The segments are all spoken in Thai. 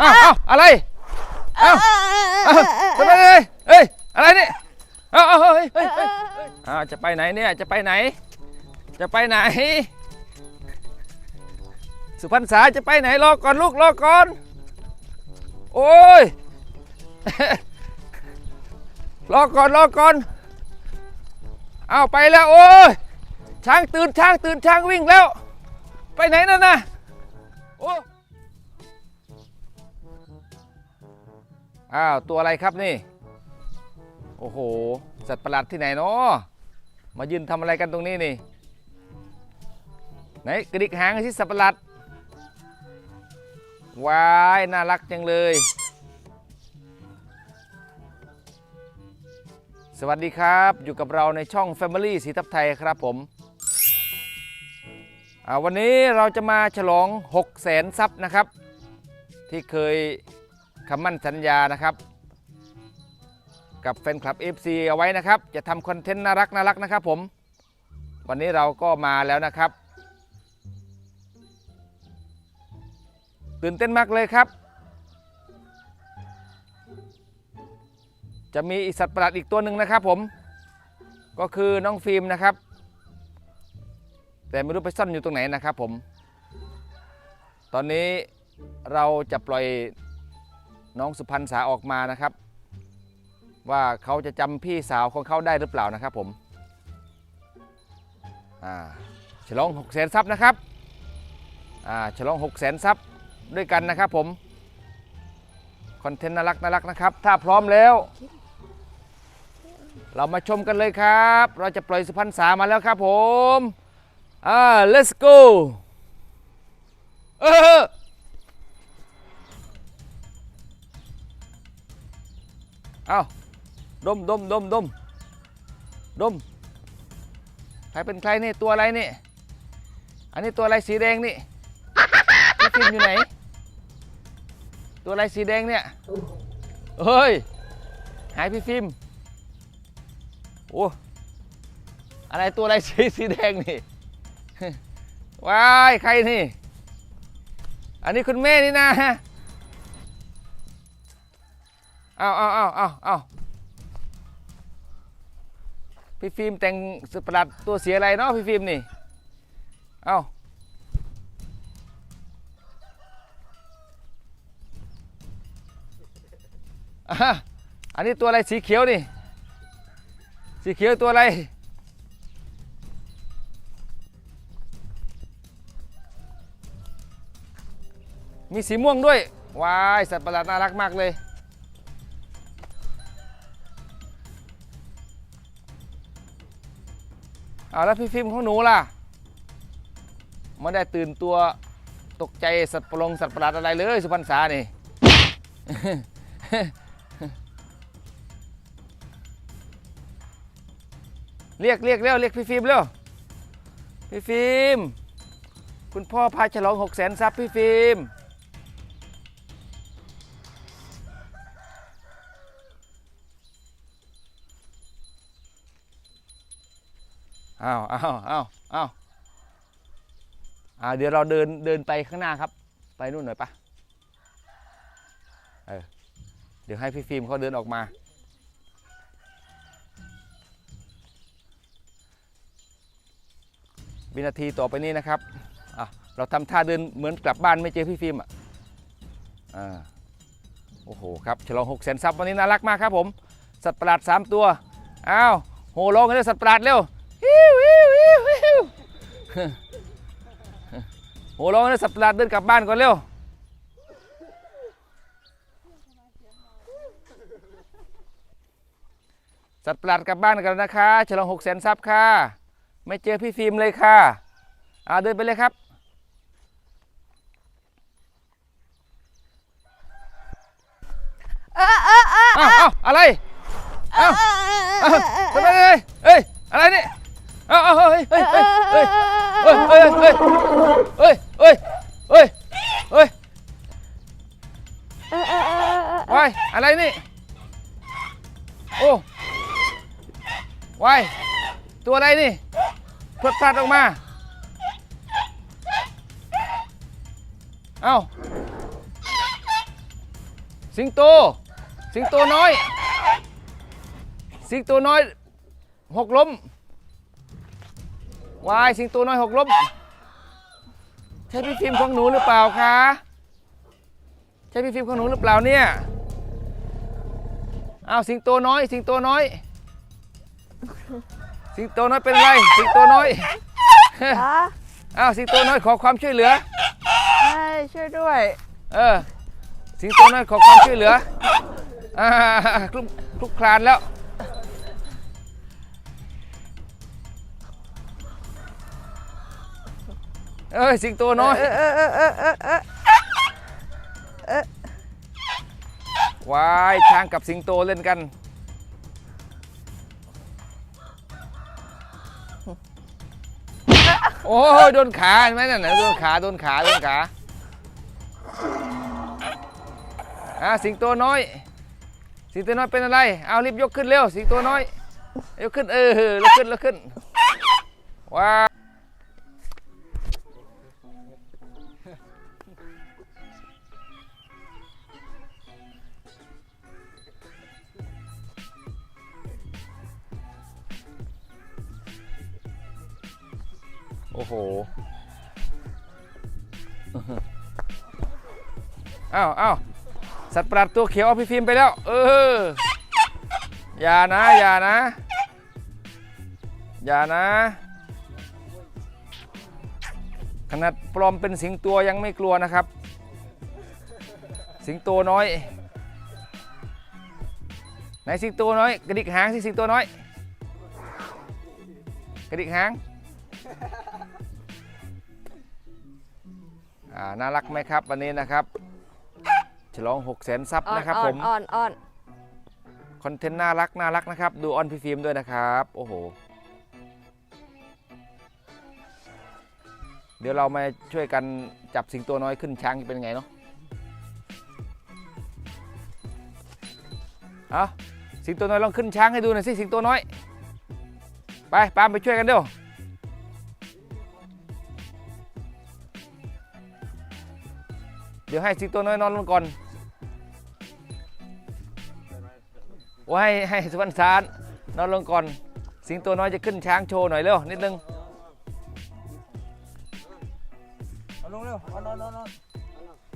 อ้าวอ้าวอะไรเอ้าเอ้าจะไปเลยเอ้ยอะไรเนี่ยเอ้าเอ้าเฮ้ยเฮ้ยเฮ้ยอ้าวจะไปไหนเนี่ยจะไปไหน จะไปไหน สุพรรณษาจะไปไหนรอก่อนลูกรอก่อน โอ้ยรอก่อนรอก่อนเอาไปแล้วโอ้ยช้างตื่นช้างตื่นช้างวิ่งแล้ว ไปไหนนั่นนะโอ้ อ้าวตัวอะไรครับนี่ โอ้โห สัตว์ประหลาดที่ไหนเนาะมายืนทำอะไรกันตรงนี้นี่ ไหนกระดิกหางสิสัตว์ประหลาดว้ายน่ารักจังเลย สวัสดีครับ อยู่กับเราในช่อง Family สีทับไทยครับผมวันนี้เราจะมาฉลอง 6 0แสนซับนะครับ ที่เคย คำมั่นสัญญานะครับ กับแฟนคลับ FC เอาไว้นะครับ จะทำคอนเทนต์น่ารักน่ารักนะครับผม วันนี้เราก็มาแล้วนะครับ ตื่นเต้นมากเลยครับ จะมีอีสัตว์ประหลาดอีกตัวหนึ่งนะครับผม ก็คือน้องฟิล์มนะครับ แต่ไม่รู้ไปซ่อนอยู่ตรงไหนนะครับผม ตอนนี้เราจะปล่อย น้องสุพรรณษาออกมานะครับ ว่าเขาจะจำพี่สาวของเขาได้หรือเปล่านะครับผมอ่าฉลอง6 0แสนซับนะครับอ่าฉลอง6 0แสนซับด้วยกันนะครับผมคอนเทนต์น่ารักน่ารักนะครับ ถ้าพร้อมแล้ว เรามาชมกันเลยครับ เราจะปล่อยสุพรรณษามาแล้วครับผมอ่า let's go เออ อาดมดมดมดมดมใครเป็นใครนี่ตัวอะไรนี่ อันนี้ตัวอะไรสีแดงนี่พี่ฟิล์มอยู่ไหน ตัวอะไรสีแดงเนี่ยเฮ้ย หายพี่ฟิล์มโอ้อะไรตัวอะไรสีสีแดงนี่ว้ายใครนี่ อันนี้คุณแม่นี่นะเอาเอาเอาเอาเอาพี่ฟิล์มแต่งสุดประหลาดตัวเสียอะไรเนาะพี่ฟิล์มนี่เอาวอันนี้ตัวอะไรสีเขียวนี่ สีเขียวตัวอะไร มีสีม่วงด้วย ว้าย สัตว์ประหลาดน่ารักมากเลย เอาแล้วพี่ฟิล์มของหนูล่ะไม่ได้ตื่นตัวตกใจสัตว์ประหลงสัตว์ประหลาดอะไรเลยสุพรรณษานี่ เรียกเรียกเร็วเรียกพี่ฟิล์มเร็วพี่ฟิล์มคุณพ่อพาฉลองหกแสนซับพี่ฟิล์ม อ้าวอ้าวอ้าวอ้าวอ่าเดี๋ยวเราเดินเดินไปข้างหน้าครับ ไปนู่นหน่อยปะเออเดี๋ยวให้พี่ฟิล์มเขาเดินออกมา วินาทีต่อไปนี้นะครับอะเราทำท่าเดินเหมือนกลับบ้านไม่เจอพี่ฟิล์มอะอ่าโอ้โหครับฉลองหกแสนซับวันนี้น่ารักมากครับผม สัตว์ประหลาด 3 ตัว อ้าวโหร้องกันเลยสัตว์ประหลาดเร็ว โหร้องกันเลยสัตว์ประหลาดเดินกลับบ้านก่อนเร็วสัตว์ประหลาดกลับบ้านกันแล้วนะคะฉลองหกแสนซับค่ะ ไม่เจอพี่ฟิล์มเลยค่ะอ่าเดินไปเลยครับ เออเออเอออ้าวอ้าวอะไรอ้าวอ้าวทำไมเลยเอ้ย อะไรนี่อ้าวอ้าเฮ้ยเฮ้ยเฮ้ยเฮ้ยเฮ้ยเฮ้ยเฮ้ยเฮ้ยเฮ้ยเฮ้ยเฮ้ยวายอะไรนี่โอ้วายตัวอะไรนี่พลดพลาดออกมาเอ้าสิงโต สิงโตน้อย สิงโตน้อยหกล้ม วายสิงโตน้อยหกล้มใช่พี่ฟิล์มของหนูหรือเปล่าคะใช่พี่ฟิล์มของหนูหรือเปล่าเนี่ยอ้าวสิงโตน้อย สิงโตน้อย สิงโตน้อยเป็นไร สิงโตน้อยจ้าอ้าวสิงโตน้อยขอความช่วยเหลือให้ช่วยด้วย เออ สิงโตน้อยขอความช่วยเหลืออ่าคลุกคลุกคลานแล้ว เอ้ยสิงโตน้อยเออเออเออเออเออเออวายช้างกับสิงโตเล่นกัน โอ้ยโดนขาเห็นไหมนั่นน่ะโดนขาโดนขาโดนขาอ่าสิงโตน้อย สิงโตน้อยเป็นอะไร เอารีบยกขึ้นเร็ว สิงโตน้อย ยกขึ้นเออลุกขึ้นลุกขึ้นว้า อ้โห อ้าวอ้าวสัตว์ประหลาดตัวเขียวเอาพี่ฟิล์มไปแล้ว เออ อย่านะ อย่านะ อย่านะ ขนาดปลอมเป็นสิงตัวยังไม่กลัวนะครับ สิงโตน้อย ไหนสิงโตน้อย กระดิกหางสิสิงโตน้อย กระดิกหาง อ่าน่ารักไหมครับวันนี้นะครับ ฉลอง6 0 0 0 0ซับอ่อนนะครับอ่อผนมอ่อนอ่อนคอนเทนต์น่ารักน่ารักนะครับ ดูออนพี่ฟิล์มด้วยนะครับ โอ้โห เดี๋ยวเรามาช่วยกันจับสิงโตน้อยขึ้นช้างเป็นไงเนาะเอาสิงโตน้อยลองขึ้นช้างให้ดูหน่อยสิสิงโตน้อย ไปปามไปช่วยกันเร็ว เดี๋ยวให้สิงโตน้อยนอนลงก่อนโอ้ให้ให้สุวรรณสารนอนลงก่อน สิงโตน้อยจะขึ้นช้างโชว์หน่อยเร็วนิดนึงเอาลงเร็วเอานอนนอนนอน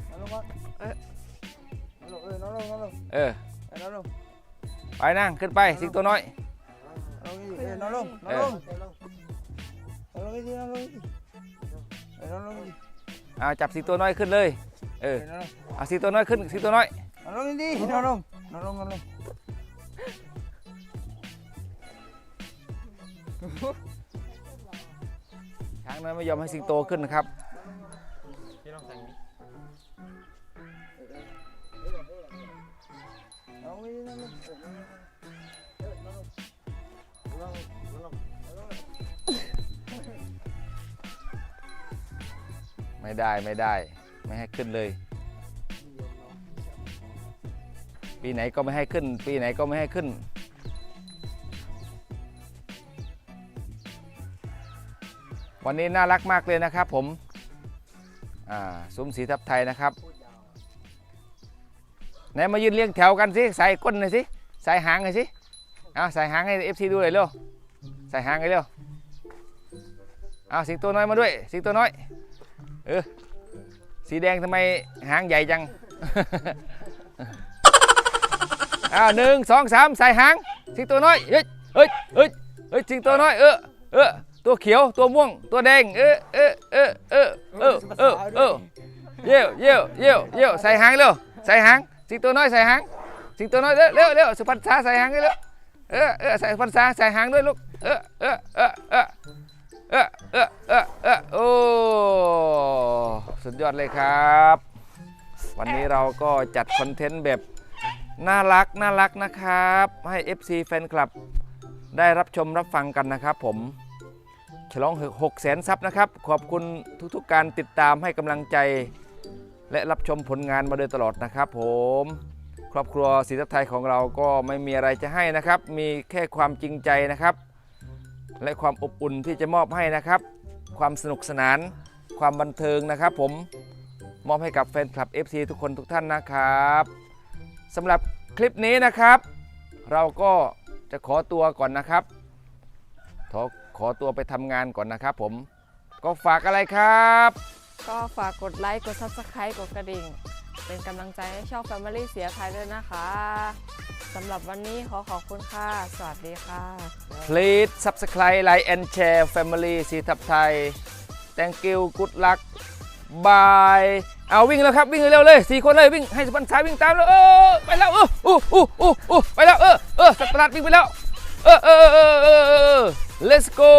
เอาลงก่อนเออเอาลงเออนอนลงนอนลงเออเอานอนลงไปนั่งขึ้นไปสิงโตน้อยเอาลงอีกเออนอนลงนอนลงเอาลงอีกทีนอนลงอีกทีเออนอนลงอีกทีเอาจับสิงโตน้อยขึ้นเลย เอเอออนอนลงเอาสิงโตน้อยขึ้นสิงโตน้อยนอนลงอีกทีนอนลงนอนลงนอนลงช้างน้อยไม่ยอมให้สิงโตขึ้นนะครับนอนลงอีกทีนอนลงไม่ได้ไม่ได้ ไม่ให้ขึ้นเลย ปีไหนก็ไม่ให้ขึ้น ปีไหนก็ไม่ให้ขึ้น วันนี้น่ารักมากเลยนะครับผมอ่าซุ้มสีทับไทยนะครับไหนมายืนเรียงแถวกันสิใส่ก้นหน่อยสิใส่หางหน่อยสิเอาใส่หางให้เอฟซีดูเลยเร็วใส่หางให้เร็วเอาสิงโตน้อยมาด้วย สิงโตน้อย เออ สีแดงทำไมหางใหญ่จัง อ้าวหนึ่งสองสามใส่หางสิงโตน้อยเฮ้ยเฮ้ยเฮ้ยเฮ้ยสิงโตน้อยเออเออตัวเขียวตัวม่วงตัวแดงเออเออเออเออเออเออเออเยี่ยวเยี่ยวเยี่ยวเยี่ยวใส่หางเร็วใส่หางสิงโตน้อยใส่หางสิงโตน้อยเร็วเร็วเร็วสุพรรณษาใส่หางเร็วเออเออใส่สุพรรณษาใส่หางด้วยลูกเออเออเออเออเออเออเออโอ้ ยอดเลยครับ วันนี้เราก็จัดคอนเทนต์แบบน่ารักน่ารักนะครับ ให้ FC แฟนคลับได้รับชมรับฟังกันนะครับผม ฉลอง6แสนซับนะครับ ขอบคุณทุกๆการติดตามให้กำลังใจ และรับชมผลงานมาโดยตลอดนะครับผมครอบครัวศรีทัพไทยของเราก็ไม่มีอะไรจะให้นะครับ มีแค่ความจริงใจนะครับ และความอบอุ่นที่จะมอบให้นะครับ ความสนุกสนาน ความบันเทิงนะครับผมมอบให้กับแฟนคลับ FC ทุกคนทุกท่านนะครับสำหรับคลิปนี้นะครับ เราก็จะขอตัวก่อนนะครับขอขอตัวไปทำงานก่อนนะครับผมก็ฝากอะไรครับ ก็ฝากกดไลค์กด subscribe กดกระดิ่ง เป็นกำลังใจให้ช่อง Family เสียภัยด้วยนะคะสำหรับวันนี้ขอขอบคุณค่ะ สวัสดีค่ะ please subscribe like and share family สีทับไทย thank you good luck bye เอาวิ่งแล้วครับวิ่งเร็วเลยสี่คนเลยวิ่งให้สปันสายวิ่งตามแล้วเออไปแล้วเอออู้อู้อู้อู้ไปแล้วเออเออสัตว์ประหลาดวิ่งไปแล้วเออเออเออเออ let's go